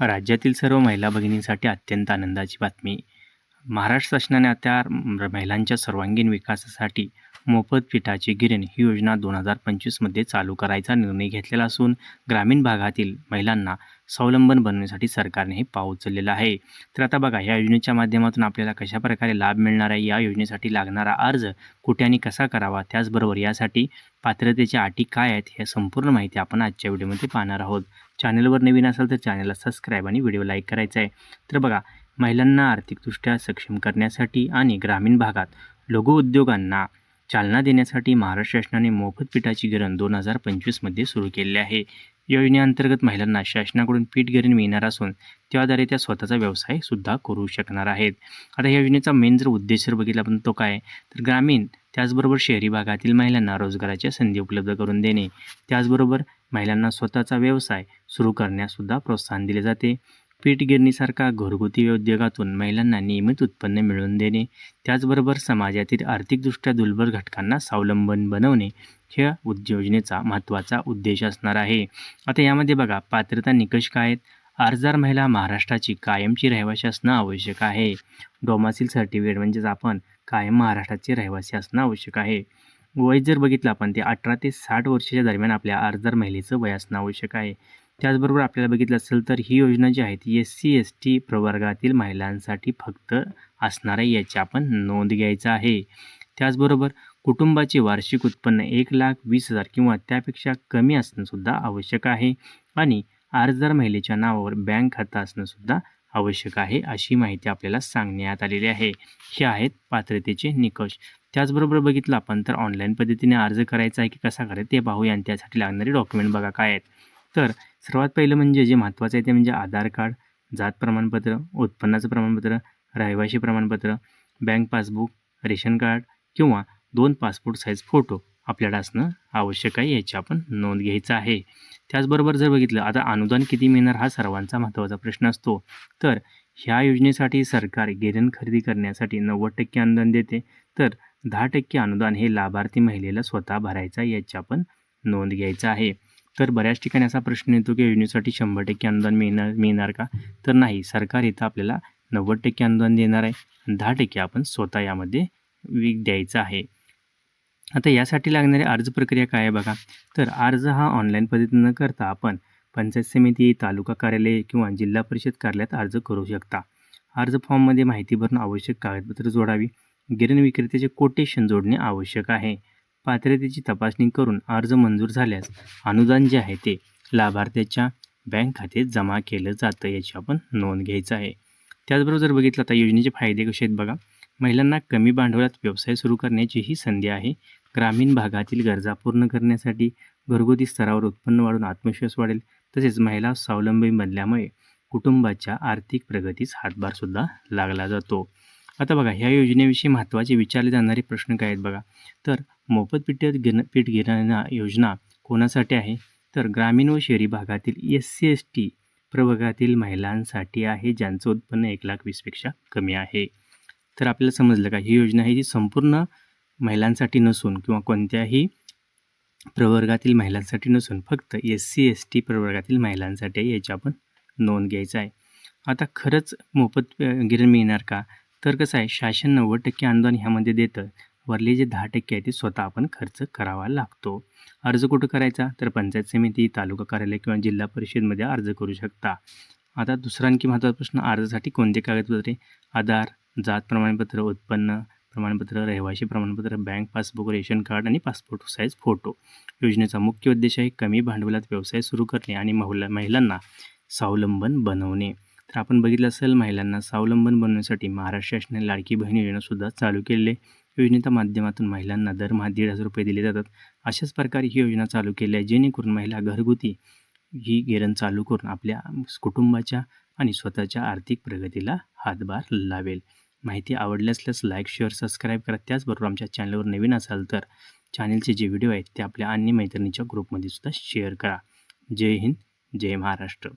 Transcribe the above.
राज्यातील सर्व महिला भगिनींसाठी अत्यंत आनंदाची बातमी. महाराष्ट्र शासनाने आता महिलांच्या सर्वांगीण विकासासाठी मोफत पिठाची गिरण ही योजना दोन हजार पंचवीसमध्ये चालू करायचा निर्णय घेतलेला असून ग्रामीण भागातील महिलांना स्वावलंबन बनवण्यासाठी सरकारने हे पाऊल उचललेलं आहे. तर आता बघा या योजनेच्या माध्यमातून आपल्याला कशाप्रकारे लाभ मिळणार आहे? या योजनेसाठी लागणारा अर्ज कुठे आणि कसा करावा? त्याचबरोबर यासाठी पात्रतेच्या अटी काय आहेत? हे संपूर्ण माहिती आपण आजच्या व्हिडिओमध्ये पाहणार आहोत. चॅनलवर नवीन असाल तर चॅनलला सबस्क्राईब आणि व्हिडिओ लाईक करायचा आहे तर बघा महिलांना आर्थिकदृष्ट्या सक्षम करण्यासाठी आणि ग्रामीण भागात लघु उद्योगांना चालना देण्यासाठी महाराष्ट्र शासनाने मोफत पिठाची गिरण दोन हजार पंचवीसमध्ये सुरू केले आहे. योजनेअंतर्गत महिलांना शासनाकडून पीठ गिरण मिळणार असून त्याद्वारे त्या स्वतःचा व्यवसायसुद्धा करू शकणार आहेत. आता या योजनेचा मेन जर उद्देश जर बघितला पण तो काय? तर ग्रामीण त्याचबरोबर शहरी भागातील महिलांना रोजगाराच्या संधी उपलब्ध करून देणे. त्याचबरोबर महिलांना स्वतःचा व्यवसाय सुरू करण्यासुद्धा प्रोत्साहन दिले जाते. पीठ गिरणीसारखा घरगुती उद्योगातून महिलांना नियमित उत्पन्न मिळवून देणे त्याचबरोबर समाजातील आर्थिकदृष्ट्या दुर्बल घटकांना स्वावलंबन बनवणे ह्या योजनेचा महत्त्वाचा उद्देश असणार आहे. आता यामध्ये बघा पात्रता निकष काय आहेत? अर्जदार महिला महाराष्ट्राची कायमची रहिवासी असणं आवश्यक आहे. डोमासिल सर्टिफिकेट म्हणजेच आपण कायम महाराष्ट्राचे रहिवासी असणं आवश्यक आहे. वय जर बघितलं आपण ते अठरा ते साठ वर्षाच्या दरम्यान आपल्या अर्जदार महिलेचं वय असणं आवश्यक आहे. त्याचबरोबर आपल्याला बघितलं असेल तर ही योजना जी आहे ती एस सी एस टी प्रवर्गातील महिलांसाठी फक्त असणार आहे याची आपण नोंद घ्यायचा आहे. त्याचबरोबर कुटुंबाचे वार्षिक उत्पन्न एक लाख वीस हजार किंवा त्यापेक्षा कमी असणंसुद्धा आवश्यक आहे आणि अर्जदार महिलेच्या नावावर बँक खातं असणंसुद्धा आवश्यक आहे अशी माहिती आपल्याला सांगण्यात आलेली आहे. हे आहेत पात्रतेचे निकष. त्याचबरोबर बघितलं आपण तर ऑनलाईन पद्धतीने अर्ज करायचा आहे की कसा करायचा ते पाहूया आणि त्यासाठी लागणारे डॉक्युमेंट बघा काय आहेत. तर सर्वात पहिलं म्हणजे जे महत्त्वाचं आहे ते म्हणजे आधार कार्ड जात प्रमाणपत्र उत्पन्नाचं प्रमाणपत्र रहिवाशी प्रमाणपत्र बँक पासबुक रेशन कार्ड किंवा दोन पासपोर्ट साईज फोटो आपल्याला असणं आवश्यक आहे याची आपण नोंद घ्यायचं आहे. त्याचबरोबर जर बघितलं आता अनुदान किती मिळणार हा सर्वांचा महत्त्वाचा प्रश्न असतो. तर ह्या योजनेसाठी सरकार गिरण खरेदी करण्यासाठी नव्वद टक्के अनुदान देते. तर दहा टक्के अनुदान हे लाभार्थी महिलेला स्वतः भरायचं याची आपण नोंद घ्यायचं आहे. तर बऱ्याच ठिकाणी असा प्रश्न येतो की योजनेसाठी शंभर टक्के अनुदान मिळणार मिळणार का? तर नाही सरकार इथं आपल्याला नव्वद टक्के अनुदान देणार आहे दहा टक्के आपण स्वतः यामध्ये वीक द्यायचं आहे. आता यासाठी लागणारी अर्ज प्रक्रिया काय आहे बघा. तर अर्ज हा ऑनलाईन पद्धतीनं न करता आपण पंचायत समिती तालुका कार्यालय किंवा जिल्हा परिषद कार्यालयात अर्ज करू शकता. अर्ज फॉर्ममध्ये माहिती भरून आवश्यक कागदपत्र जोडावी. गिरण विक्रेत्याचे कोटेशन जोडणे आवश्यक आहे. पात्रतेची तपासणी करून अर्ज मंजूर झाल्यास अनुदान जे आहे ते लाभार्थ्याच्या बँक खात्यात जमा केलं जातं याची आपण नोंद घ्यायचं आहे. त्याचबरोबर जर बघितलं तर योजनेचे फायदे कसे आहेत बघा. महिलांना कमी भांडवलात व्यवसाय सुरू करण्याची ही संधी आहे. ग्रामीण भागातील गरजा पूर्ण करण्यासाठी घरगुती स्तरावर उत्पन्न वाढून आत्मविश्वास वाढेल. तसेच महिला स्वावलंबी बनल्यामुळे कुटुंबाच्या आर्थिक प्रगतीस हातभारसुद्धा लागला जातो. आता बघा ह्या योजनेविषयी महत्त्वाचे विचारले जाणारे प्रश्न काय आहेत बघा? तर मोफत पीठ गिरण पीठ गिरणा योजना कोणासाठी आहे? तर ग्रामीण व शहरी भागातील एस सी एस टी प्रवर्गातील महिलांसाठी आहे ज्यांचं उत्पन्न एक लाख वीसपेक्षा कमी आहे. तर आपल्याला समजलं का ही योजना आहे जी संपूर्ण महिलांसाठी नसून किंवा कोणत्याही प्रवर्गातील महिलांसाठी नसून फक्त एस सी एस टी प्रवर्गातील महिलांसाठी आहे याची आपण नोंद घ्यायचं आहे. आता खरंच मोफत गिरण मिळणार का? तर कसं आहे शासन नव्वद टक्के अनुदान ह्यामध्ये देतं. वरले जे दहा टक्के आहे ते स्वतः आपण खर्च करावा लागतो. अर्ज कुठं करायचा? तर पंचायत समिती तालुका कार्यालय किंवा जिल्हा परिषदमध्ये अर्ज करू शकता. आता दुसरा आणखी महत्त्वाचा प्रश्न अर्जासाठी कोणते कागदपत्रे? आधार जात प्रमाणपत्र उत्पन्न प्रमाणपत्र रहिवाशी प्रमाणपत्र बँक पासबुक रेशन कार्ड आणि पासपोर्ट साईज फोटो. योजनेचा मुख्य उद्देश आहे कमी भांडवलात व्यवसाय सुरू करणे आणि महिला महिलांना स्वावलंबन बनवणे. तर आपण बघितलं असेल महिलांना स्वावलंबन बनवण्यासाठी महाराष्ट्र शासनाने लाडकी बहीण योजनासुद्धा चालू केलेली आहे. योजनेच्या माध्यमातून महिलांना दरमहा दीड हजार रुपये दिले जातात. अशाच प्रकारे ही योजना चालू केली आहे जेणेकरून महिला घरगुती ही गिरण चालू करून आपल्या कुटुंबाच्या आणि स्वतःच्या आर्थिक प्रगतीला हातभार लावेल. माहिती आवडली असल्यास लाईक शेअर सबस्क्राईब करा. त्याचबरोबर आमच्या चॅनलवर नवीन असाल तर चॅनलचे जे व्हिडिओ आहेत ते आपल्या अन्य मैत्रिणीच्या ग्रुपमध्ये सुद्धा शेअर करा. जय हिंद जय महाराष्ट्र.